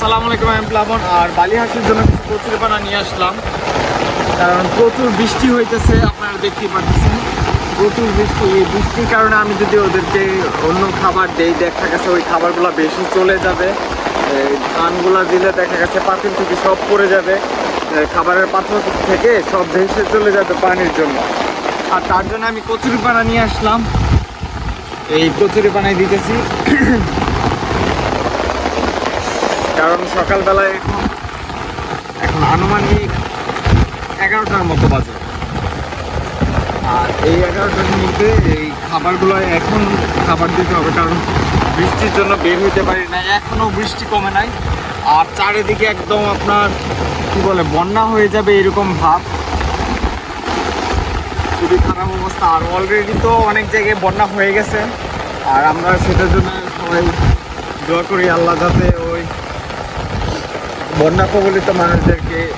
আসসালামু আলাইকুম, আমি প্লাবন। আর বালি হাঁসের জন্য কিছু কচুরি পানা নিয়ে আসলাম। কারণ প্রচুর বৃষ্টি হইতেছে, আপনারা দেখতেই পাচ্ছেন প্রচুর বৃষ্টি। এই বৃষ্টির কারণে আমি যদি ওদেরকে অন্য খাবার দেই, দেখা গেছে ওই খাবারগুলো বেশি চলে যাবে। ধানগুলা দিলে দেখা গেছে পাতিল থেকে সব পড়ে যাবে। খাবারের পাত্র থেকে সব ভেসে চলে যাবে পানির জন্য। আর তার জন্য আমি কচুরি পানা নিয়ে আসলাম। এই কচুরি পানায় দিতেছি। কারণ সকালবেলায় এখন এখন আনুমানিক এগারোটার মতো বাজে। আর এই এগারোটার মধ্যে এই খাবারগুলো এখন খাবার দিতে হবে, কারণ বৃষ্টির জন্য বের হইতে পারি না এখনও বৃষ্টি কমে নাই। আর চারিদিকে একদম আপনার, কি বলে, বন্যা হয়ে যাবে এরকম ভাব। খুবই খারাপ অবস্থা। আর অলরেডি তো অনেক জায়গায় বন্যা হয়ে গেছে। আর আমরা সেটার জন্য সবাই দোয়া করি আল্লাহ যাতে বন্যা কবলিত মানুষদেরকে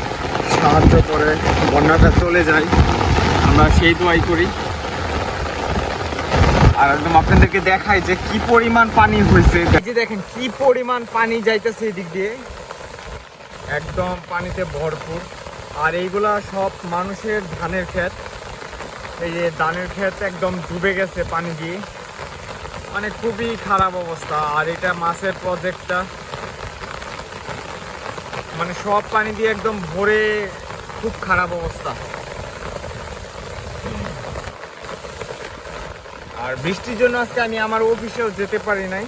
সাহায্য করে, বন্যাটা চলে যায়। আমরা সেই দোয়াই করি। আর একদম আপনাদেরকে দেখাই যে কি পরিমাণ পানি হয়েছে। যে দেখেন, কি পরিমাণ পানি যাইতেছে এদিক দিয়ে। একদম পানিতে ভরপুর। আর এইগুলা সব মানুষের ধানের ক্ষেত। এই যে ধানের ক্ষেত একদম ডুবে গেছে পানি দিয়ে। মানে খুবই খারাপ অবস্থা। আর এটা মাছের প্রজেক্টটা মানে সব পানি দিয়ে একদম ভরে খুব খারাপ অবস্থা। আর বৃষ্টির জন্য আজকে আমি আমার অফিসেও যেতে পারি নাই।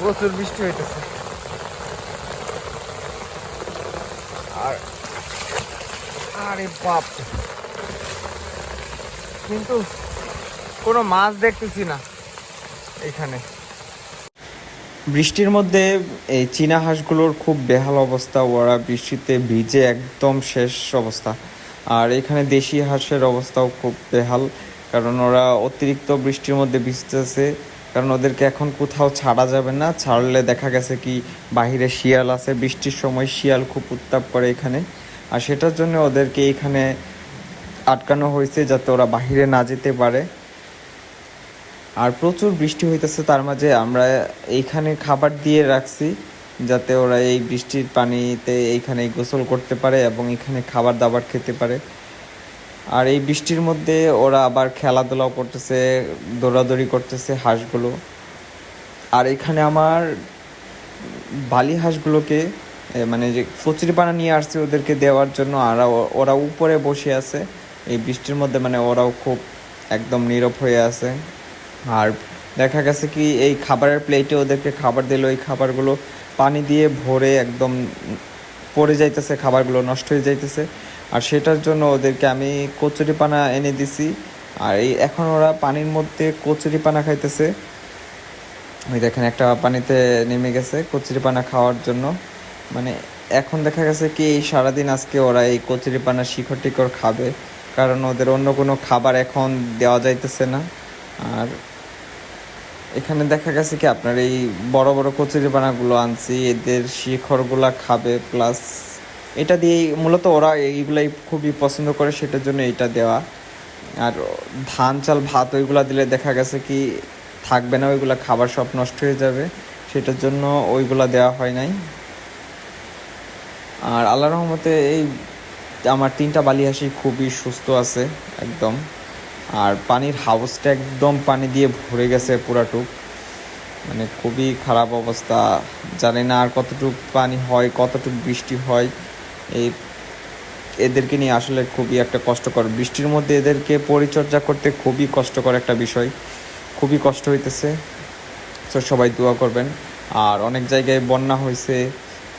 প্রচুর বৃষ্টি হইতেছে। আর আরে বাপ কিন্তু কোনো মাছ দেখতেছি না এখানে। বৃষ্টির মধ্যে এই চীনা হাঁসগুলোর খুব বেহাল অবস্থা, ওরা বৃষ্টিতে ভিজে একদম শেষ অবস্থা। আর এখানে দেশি হাঁসের অবস্থাও খুব বেহাল, কারণ ওরা অতিরিক্ত বৃষ্টির মধ্যে ভিজতেছে, কারণ ওদেরকে এখন কোথাও ছাড়া যাবে না। ছাড়লে দেখা গেছে কি, বাহিরে শিয়াল আছে, বৃষ্টির সময় শিয়াল খুব উত্তাপ করে এখানে। আর সেটার জন্য ওদেরকে এখানে আটকানো হয়েছে যাতে ওরা বাহিরে না যেতে পারে। আর প্রচুর বৃষ্টি হইতেছে, তার মাঝে আমরা এইখানে খাবার দিয়ে রাখছি, যাতে ওরা এই বৃষ্টির পানিতে এইখানে গোসল করতে পারে এবং এখানে খাবার দাবার খেতে পারে। আর এই বৃষ্টির মধ্যে ওরা আবার খেলাধুলাও করতেছে, দৌড়াদৌড়ি করতেছে হাঁসগুলো। আর এখানে আমার বালি হাঁসগুলোকে মানে যে কচুরিপানা নিয়ে আসছে ওদেরকে দেওয়ার জন্য, আর ওরা উপরে বসে আছে। এই বৃষ্টির মধ্যে মানে ওরাও খুব একদম নীরব হয়ে আছে। আর দেখা গেছে কি, এই খাবারের প্লেটে ওদেরকে খাবার দিল ওই খাবারগুলো পানি দিয়ে ভরে একদম পড়ে যাইতেছে, খাবারগুলো নষ্ট হয়ে যাইতেছে। আর সেটার জন্য ওদেরকে আমি কচুরি পানা এনে দিছি। আর এই এখন ওরা পানির মধ্যে কচুরি পানা খাইতেছে। ওই দেখেন, একটা পানিতে নেমে গেছে কচুরি পানা খাওয়ার জন্য। মানে এখন দেখা গেছে কি, এই সারাদিন আজকে ওরা এই কচুরি পানা শিখর টিকর খাবে। কারণ ওদের অন্য কোনো খাবার এখন দেওয়া যাইতেছে না। আর এখানে দেখা গেছে কি, আপনার এই বড় বড় কচুরি পানাগুলো আনছি, এদের শিখরগুলা খাবে প্লাস এটা দিয়েই মূলত ওরা এইগুলাই খুবই পছন্দ করে, সেটার জন্য এটা দেওয়া। আর ধান, চাল, ভাত, ওইগুলা দিলে দেখা গেছে কি, থাকবে না, ওইগুলা খাবার সব নষ্ট হয়ে যাবে, সেটার জন্য ওইগুলা দেওয়া হয় নাই। আর আল্লাহ রহমতে এই, আমার তিনটা বালি হাসি খুবই সুস্থ আছে, একদম। আর পানির হাউসটা একদম পানি দিয়ে ভরে গেছে পুরাটুক মানে খুবই খারাপ অবস্থা। জানি না আর কতটুক পানি হয়, কতটুক বৃষ্টি হয়। এই এদেরকে নিয়ে আসলে খুবই একটা কষ্টকর। বৃষ্টির মধ্যে এদেরকে পরিচর্যা করতে খুবই কষ্টকর একটা বিষয়। খুবই কষ্ট হইতেছে। তো সবাই দোয়া করবেন। আর অনেক জায়গায় বন্যা হয়েছে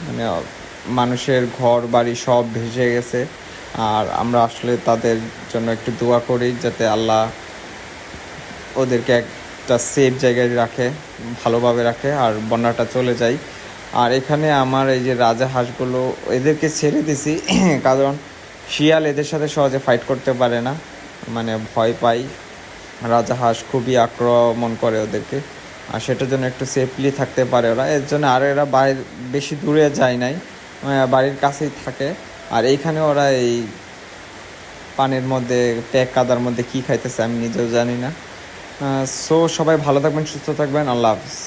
মানে মানুষের ঘর বাড়ি সব ভেসে গেছে। আর আমরা আসলে তাদের জন্য একটু দোয়া করি যাতে আল্লাহ ওদেরকে একটা সেফ জায়গায় রাখে, ভালোভাবে রাখে আর বন্যাটা চলে যায়। আর এখানে আমার এই যে রাজা হাঁসগুলো, এদেরকে ছেড়ে দিছি, কারণ শিয়াল এদের সাথে সহজে ফাইট করতে পারে না। মানে ভয় পাই রাজা হাঁস খুবই আক্রমণ করে ওদেরকে। আর সেটার জন্য একটু সেফলি থাকতে পারে ওরা। এর জন্য আর এরা বাইরে বেশি দূরে যায় নাই। বাড়ির কাছেই থাকে। আর এইখানে ওরা এই পানের মধ্যে প্যাক কাদার মধ্যে কী খাইতেছে আমি নিজেও জানি না। সো সবাই ভালো থাকবেন, সুস্থ থাকবেন, আল্লাহ হাফিজ।